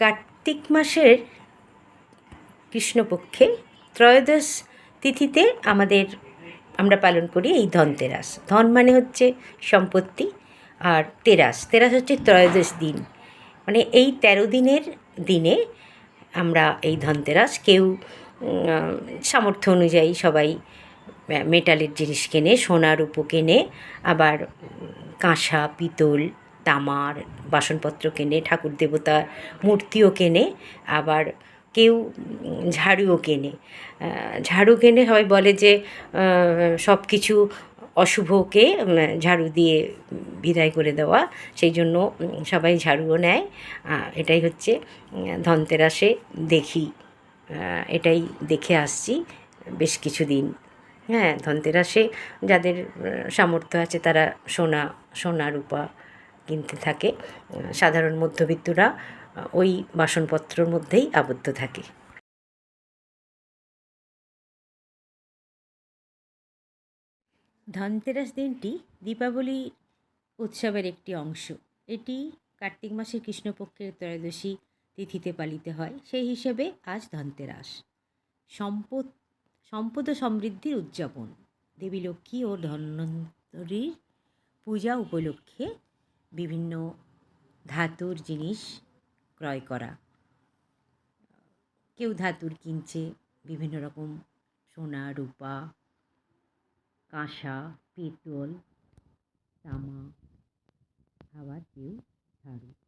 কার্তিক মাসের কৃষ্ণপক্ষে ত্রয়োদশ তিথিতে আমাদের, আমরা পালন করি এই ধনতেরাস। ধন মানে হচ্ছে সম্পত্তি আর তেরাস। তেরাস হচ্ছে ত্রয়োদশ দিন। মানে এই তেরো দিনের দিনে আমরা এই ধনতেরাস কেউ সামর্থ্য অনুযায়ী সবাই মেটালের জিনিস কেনে সোনা রূপো কেনে, আবার কাঁসা, পিতল তামার বাসনপত্র কেনে, ঠাকুর দেবতার মূর্তিও কেনে, আবার কেউ ঝাড়ুও কেনে। ঝাড়ু কেনে সবাই বলে যে সব কিছু অশুভকে ঝাড়ু দিয়ে বিদায় করে দেওয়া, সেই জন্য সবাই ঝাড়ুও নেয়। এটাই হচ্ছে ধনতেরাসে দেখি। এটাই দেখে আসছি বেশ কিছুদিন। হ্যাঁ ধনতেরাসে যাদের সামর্থ্য আছে তারা সোনা সোনা রূপা কিনতে থাকে। সাধারণ মধ্যবিত্তরা ওই বাসনপত্রর মধ্যেই আবদ্ধ থাকে। ধনতেরাস দিনটি দীপাবলি উৎসবের একটি অংশ। এটি কার্তিক মাসের কৃষ্ণপক্ষের ত্রয়োদশী তিথিতে পালিত হয়। সেই হিসেবে আজ ধনতেরাস। সম্পদ সম্পদ ও সমৃদ্ধির উদযাপন। দেবী লক্ষ্মী ও ধন্বন্তরীর পূজা উপলক্ষে বিভিন্ন ধাতুর জিনিস ক্রয় করা। কেউ ধাতুর কিনছে বিভিন্ন রকম সোনা, রূপা, কাঁসা পিতল তামা আবার কেউ ঝাড়ু।